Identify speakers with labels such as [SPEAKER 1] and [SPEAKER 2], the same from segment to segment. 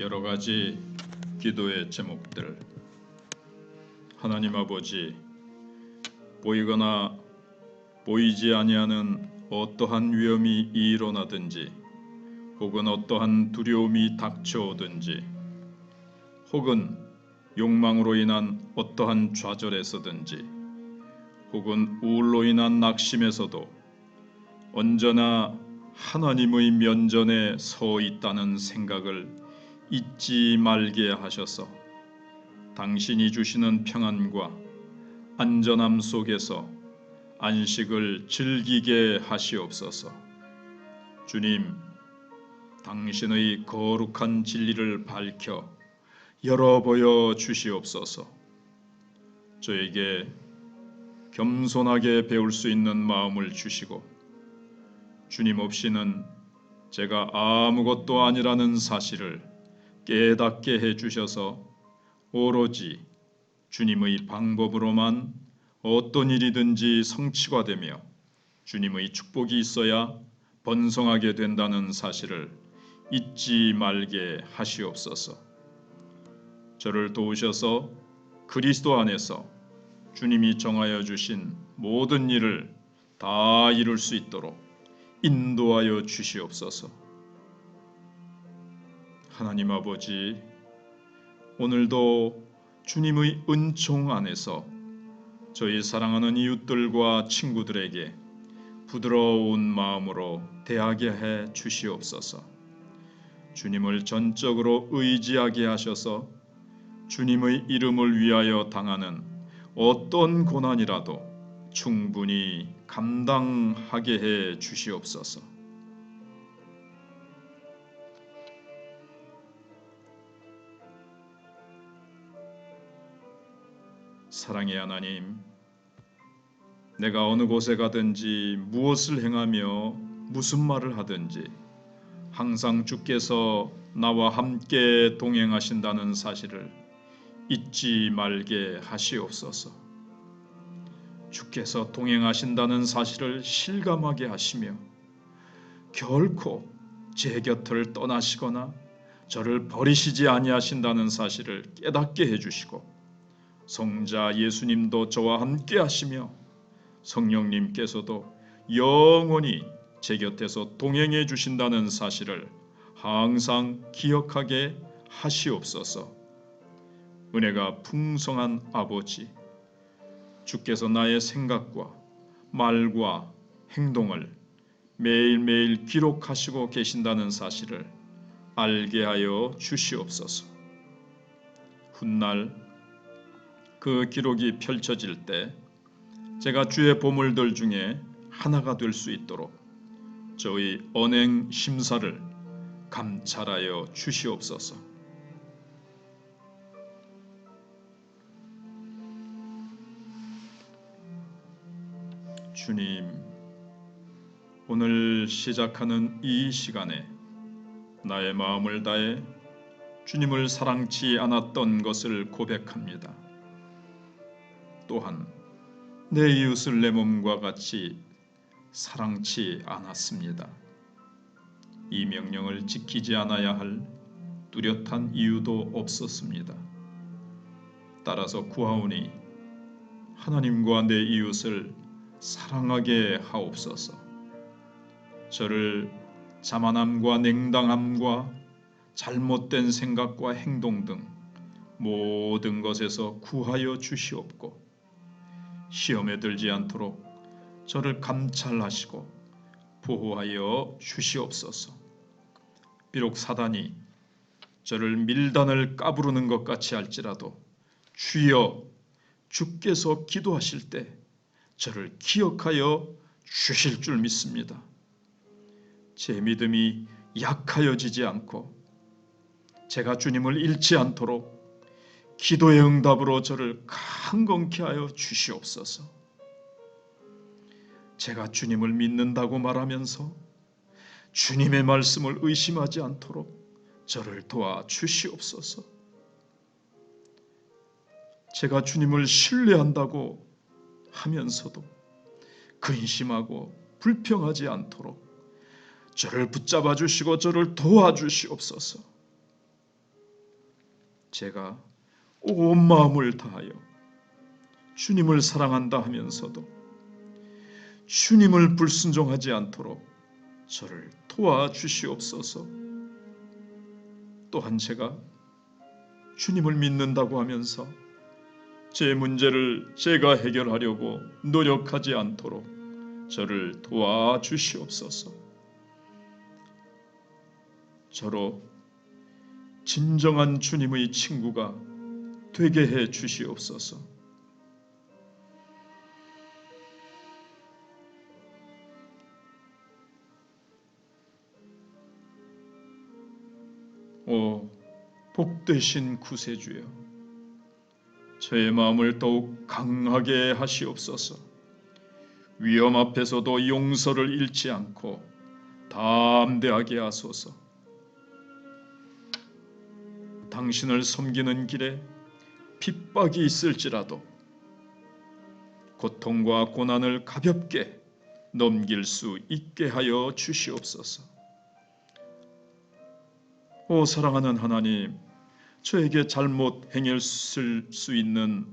[SPEAKER 1] 여러 가지 기도의 제목들. 하나님 아버지 보이거나 보이지 아니하는 어떠한 위험이 일어나든지 혹은 어떠한 두려움이 닥쳐오든지 혹은 욕망으로 인한 어떠한 좌절에서든지 혹은 우울로 인한 낙심에서도 언제나 하나님의 면전에 서 있다는 생각을 잊지 말게 하셔서 당신이 주시는 평안과 안전함 속에서 안식을 즐기게 하시옵소서. 주님, 당신의 거룩한 진리를 밝혀 열어 보여 주시옵소서. 저에게 겸손하게 배울 수 있는 마음을 주시고 주님 없이는 제가 아무것도 아니라는 사실을 깨닫게 해 주셔서 오로지 주님의 방법으로만 어떤 일이든지 성취가 되며 주님의 축복이 있어야 번성하게 된다는 사실을 잊지 말게 하시옵소서. 저를 도우셔서 그리스도 안에서 주님이 정하여 주신 모든 일을 다 이룰 수 있도록 인도하여 주시옵소서. 하나님 아버지, 오늘도 주님의 은총 안에서 저희 사랑하는 이웃들과 친구들에게 부드러운 마음으로 대하게 해 주시옵소서. 주님을 전적으로 의지하게 하셔서 주님의 이름을 위하여 당하는 어떤 고난이라도 충분히 감당하게 해 주시옵소서. 사랑의 하나님, 내가 어느 곳에 가든지 무엇을 행하며 무슨 말을 하든지 항상 주께서 나와 함께 동행하신다는 사실을 잊지 말게 하시옵소서. 주께서 동행하신다는 사실을 실감하게 하시며 결코 제 곁을 떠나시거나 저를 버리시지 아니하신다는 사실을 깨닫게 해주시고 성자 예수님도 저와 함께 하시며 성령님께서도 영원히 제 곁에서 동행해 주신다는 사실을 항상 기억하게 하시옵소서. 은혜가 풍성한 아버지, 주께서 나의 생각과 말과 행동을 매일매일 기록하시고 계신다는 사실을 알게 하여 주시옵소서. 훗날 그 기록이 펼쳐질 때 제가 주의 보물들 중에 하나가 될 수 있도록 저희 언행 심사를 감찰하여 주시옵소서. 주님, 오늘 시작하는 이 시간에 나의 마음을 다해 주님을 사랑치 않았던 것을 고백합니다. 또한 내 이웃을 내 몸과 같이 사랑치 않았습니다. 이 명령을 지키지 않아야 할 뚜렷한 이유도 없었습니다. 따라서 구하오니 하나님과 내 이웃을 사랑하게 하옵소서. 저를 자만함과 냉담함과 잘못된 생각과 행동 등 모든 것에서 구하여 주시옵고 시험에 들지 않도록 저를 감찰하시고 보호하여 주시옵소서. 비록 사단이 저를 밀단을 까부르는 것 같이 할지라도 주여 주께서 기도하실 때 저를 기억하여 주실 줄 믿습니다. 제 믿음이 약하여지지 않고 제가 주님을 잃지 않도록 기도의 응답으로 저를 강건케 하여 주시옵소서. 제가 주님을 믿는다고 말하면서 주님의 말씀을 의심하지 않도록 저를 도와 주시옵소서. 제가 주님을 신뢰한다고 하면서도 근심하고 불평하지 않도록 저를 붙잡아 주시고 저를 도와 주시옵소서. 제가 온 마음을 다하여 주님을 사랑한다 하면서도 주님을 불순종하지 않도록 저를 도와주시옵소서. 또한 제가 주님을 믿는다고 하면서 제 문제를 제가 해결하려고 노력하지 않도록 저를 도와주시옵소서. 저로 진정한 주님의 친구가 되게 해 주시옵소서. 오 복되신 구세주여 저의 마음을 더욱 강하게 하시옵소서 위험 앞에서도 용서를 잃지 않고 담대하게 하소서 당신을 섬기는 길에 핍박이 있을지라도 고통과 고난을 가볍게 넘길 수 있게 하여 주시옵소서. 오 사랑하는 하나님, 저에게 잘못 행했을 수 있는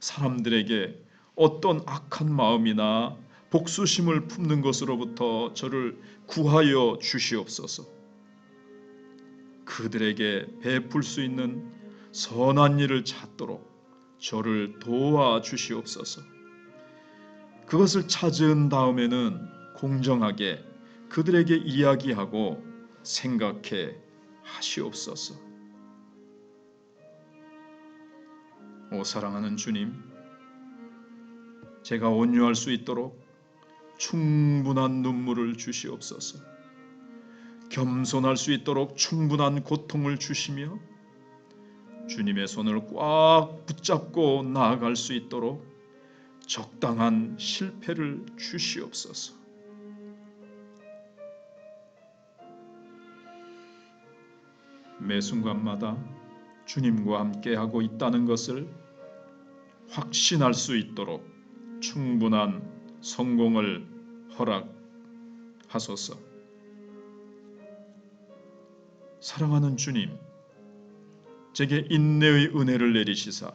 [SPEAKER 1] 사람들에게 어떤 악한 마음이나 복수심을 품는 것으로부터 저를 구하여 주시옵소서. 그들에게 베풀 수 있는 선한 일을 찾도록 저를 도와 주시옵소서. 그것을 찾은 다음에는 공정하게 그들에게 이야기하고 생각해 하시옵소서. 오 사랑하는 주님, 제가 온유할 수 있도록 충분한 눈물을 주시옵소서. 겸손할 수 있도록 충분한 고통을 주시며 주님의 손을 꽉 붙잡고 나아갈 수 있도록 적당한 실패를 주시옵소서. 매 순간마다 주님과 함께하고 있다는 것을 확신할 수 있도록 충분한 성공을 허락하소서. 사랑하는 주님, 제게 인내의 은혜를 내리시사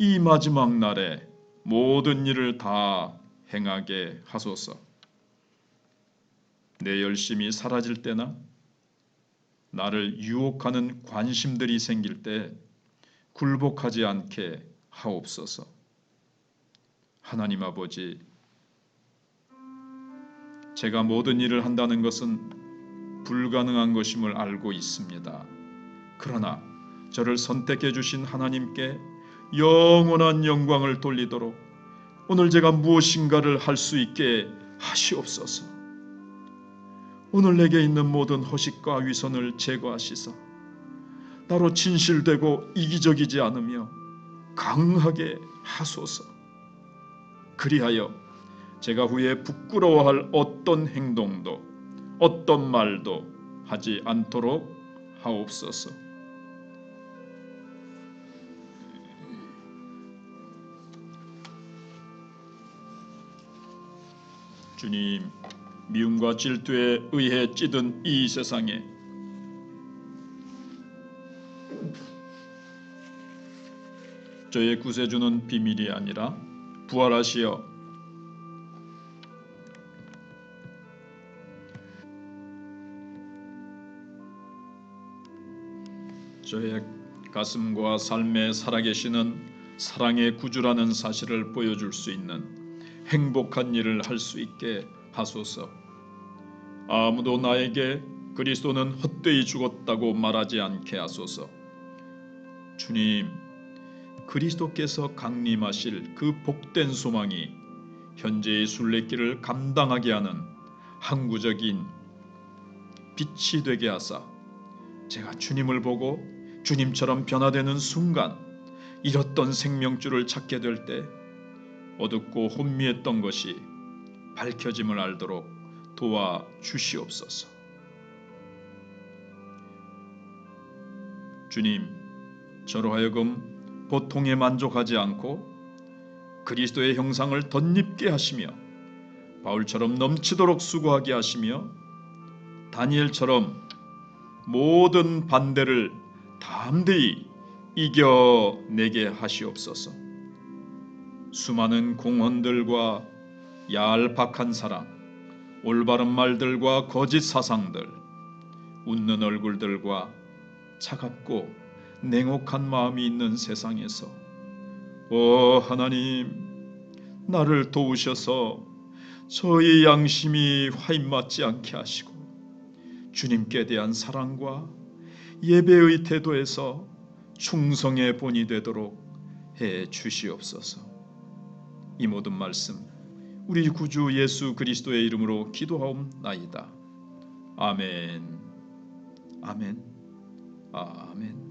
[SPEAKER 1] 이 마지막 날에 모든 일을 다 행하게 하소서. 내 열심이 사라질 때나 나를 유혹하는 관심들이 생길 때 굴복하지 않게 하옵소서. 하나님 아버지, 제가 모든 일을 한다는 것은 불가능한 것임을 알고 있습니다. 그러나 저를 선택해 주신 하나님께 영원한 영광을 돌리도록 오늘 제가 무엇인가를 할 수 있게 하시옵소서. 오늘 내게 있는 모든 허식과 위선을 제거하시사 나로 진실되고 이기적이지 않으며 강하게 하소서. 그리하여 제가 후에 부끄러워할 어떤 행동도 어떤 말도 하지 않도록 하옵소서. 주님, 미움과 질투에 의해 찌든 이 세상에. 저의 구세주는 비밀이 아니라 부활하시어. 저의 가슴과 삶에 살아계시는 사랑의 구주라는 사실을 보여줄 수 있는 행복한 일을 할 수 있게 하소서. 아무도 나에게 그리스도는 헛되이 죽었다고 말하지 않게 하소서. 주님, 그리스도께서 강림하실 그 복된 소망이 현재의 순례길을 감당하게 하는 항구적인 빛이 되게 하사 제가 주님을 보고 주님처럼 변화되는 순간 잃었던 생명줄을 찾게 될때 어둡고 혼미했던 것이 밝혀짐을 알도록 도와 주시옵소서. 주님, 저로 하여금 보통에 만족하지 않고 그리스도의 형상을 덧입게 하시며 바울처럼 넘치도록 수고하게 하시며 다니엘처럼 모든 반대를 담대히 이겨 내게 하시옵소서. 수많은 공헌들과 얄팍한 사랑, 올바른 말들과 거짓 사상들, 웃는 얼굴들과 차갑고 냉혹한 마음이 있는 세상에서 오 하나님 나를 도우셔서 저의 양심이 화인맞지 않게 하시고 주님께 대한 사랑과 예배의 태도에서 충성의 본이 되도록 해 주시옵소서. 이 모든 말씀 우리 구주 예수 그리스도의 이름으로 기도하옵나이다. 아멘. 아멘. 아멘.